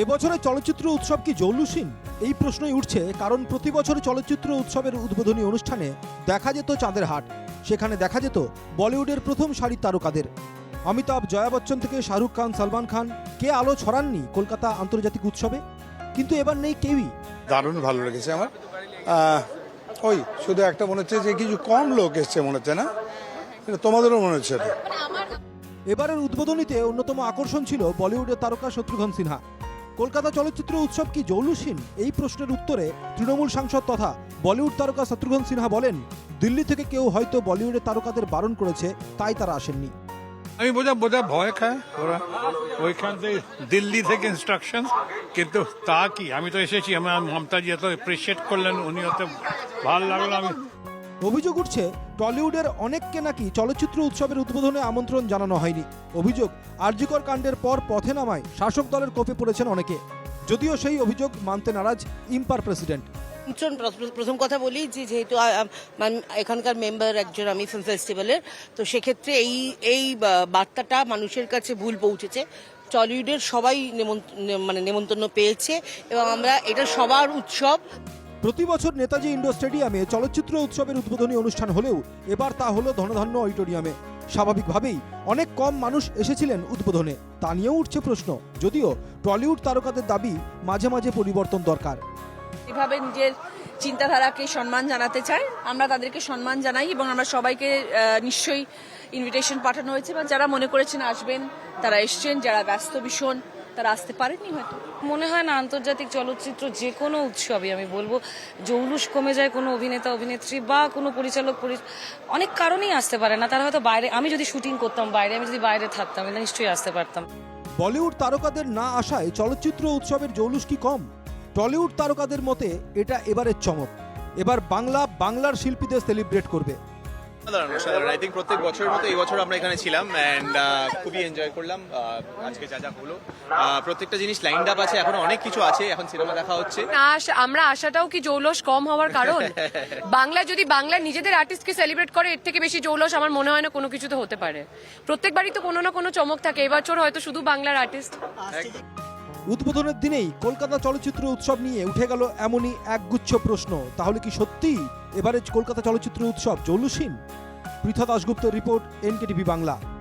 এবছরের চলচ্চিত্র উৎসব কি জৌলুসীন এই প্রশ্নই উঠছে কারণ প্রতি বছর চলচ্চিত্র উৎসবের উদ্বোধনী অনুষ্ঠানে দেখা যেত চাঁদের হাট। সেখানে দেখা যেত বলিউডের প্রথম সারির তারকাদের। অমিতাভ জয়া বচ্চন থেকে শাহরুখ খান সালমান খান কে আলো ছড়াননি কলকাতা আন্তর্জাতিক উৎসবে? কিন্তু এবার নেই কেউই। দারুণ ভালো লেগেছে আমার। ওই শুধু একটা মনে হচ্ছে যে কিছু কম লোক এসছে মনে হচ্ছে না? এটা তোমাদেরও মনে হচ্ছে এবারের উদ্বোধনীতে অন্যতম আকর্ষণ ছিল বলিউডের তারকা শত্রুঘ্ন সিনহা। কলকাতা চলচ্চিত্র উৎসব কি জৌলুসীন এই প্রশ্নের উত্তরে তৃণমূল সাংসদ তথা বলিউড তারকা শত্রুঘ্ন সিনহা বলেন দিল্লি থেকে কেউ হয়তো বলিউডের তারকাদের বারণ করেছে তাই তারা আসেননি আমি বোঝা বোঝা ভয় খায় ওরা ওইখান থেকে দিল্লি থেকে ইনস্ট্রাকশন কিন্তু তা কি আমি তো এসেছি আমার মমতাজি এত এপ্রিসিয়েট করলেন উনি অত ভালো লাগল আমি অভিযোগ উঠছে, টলিউডের অনেককে নাকি চলচ্চিত্র উৎসবের উদ্বোধনে আমন্ত্রণ জানানো হয়নি। অভিযোগ, আরজিকর কাণ্ডের পর পথে নামায় শাসক দলের কোপে পড়েছেন অনেকে। যদিও সেই অভিযোগ মানতে নারাজ ইম্পার প্রেসিডেন্ট। প্রথম কথা বলি যে যেহেতু এখানকার মেম্বার একজন আমি ফিল্ম ফেস্টিভ্যালের, তো সেক্ষেত্রে এই এই বার্তাটা মানুষের কাছে ভুল পৌঁছেছে। টলিউডের সবাই মানে নেমন্তন্ন পেয়েছে এবং আমরা, এটা সবার উৎসব। প্রতি বছর নেতাজি ইন্ডোর স্টেডিয়ামে চলচ্চিত্র উৎসবের উদ্বোধনী অনুষ্ঠান হলেও এবার তা হলো ধনধান্য অডিটোরিয়ামে। স্বাভাবিকভাবেই অনেক কম মানুষ এসেছিলেন উদ্বোধনে, তা নিয়েও উঠছে প্রশ্ন। যদিও টলিউড তারকাদের দাবি মাঝে মাঝে পরিবর্তন দরকার। এভাবে নিজের চিন্তাধারাকে সম্মান জানাতে চাই আমরা তাদেরকে সম্মান জানাই এবং আমরা সবাইকে নিশ্চয়ই ইনভিটেশন পাঠানো হয়েছে। বা যারা মনে করেছেন আসবেন, তারা এসছেন। যারা ব্যস্ত ভীষণ তারা আসতে পারেননি হয়তো। মনে হয় না আন্তর্জাতিক চলচ্চিত্র যে কোনো উৎসবে আমি বলব জৌলুস কমে যায় কোনো অভিনেতা অভিনেত্রী বা কোনো পরিচালক পরি- অনেক কারণেই আসতে পারে না। তারা হয়তো বাইরে আমি যদি শুটিং করতাম বাইরে আমি যদি বাইরে থাকতাম তাহলে নিশ্চয়ই আসতে পারতাম। বলিউড তারকাদের না আসায় চলচ্চিত্র উৎসবের জৌলুস কি কম? টলিউড তারকাদের মতে এটা এবারের চমক। এবার বাংলা বাংলার শিল্পীদের সেলিব্রেট করবে। সাধারণ সাধারণ আই থিঙ্ক প্রত্যেক বছরের মতো এই বছর আমরা এখানে ছিলাম অ্যান্ড খুবই এনজয় করলাম। আজকে যা যা হলো। প্রত্যেকটা জিনিস লাইন আপ আছে এখন অনেক কিছু আছে এখন সিনেমা দেখা হচ্ছে। না আস- আমরা আসাটাও কি জৌলস কম হওয়ার কারণ? বাংলা যদি বাংলা নিজেদের আর্টিস্টকে সেলিব্রেট করে এর থেকে বেশি জৌলস আমার মনে হয় না কোনো কিছুতে হতে পারে। প্রত্যেকবারই তো কোনো না কোনো চমক থাকে। এবছর হয়তো শুধু বাংলার আর্টিস্ট উদ্বোধনের দিনেই কলকাতা চলচ্চিত্র উৎসব নিয়ে উঠে গেল এমনই একগুচ্ছ প্রশ্ন। তাহলে কি সত্যি এবারে কলকাতা চলচ্চিত্র উৎসব জৌলুসীন? Pritha Dasgupta report, NKTV Bangla.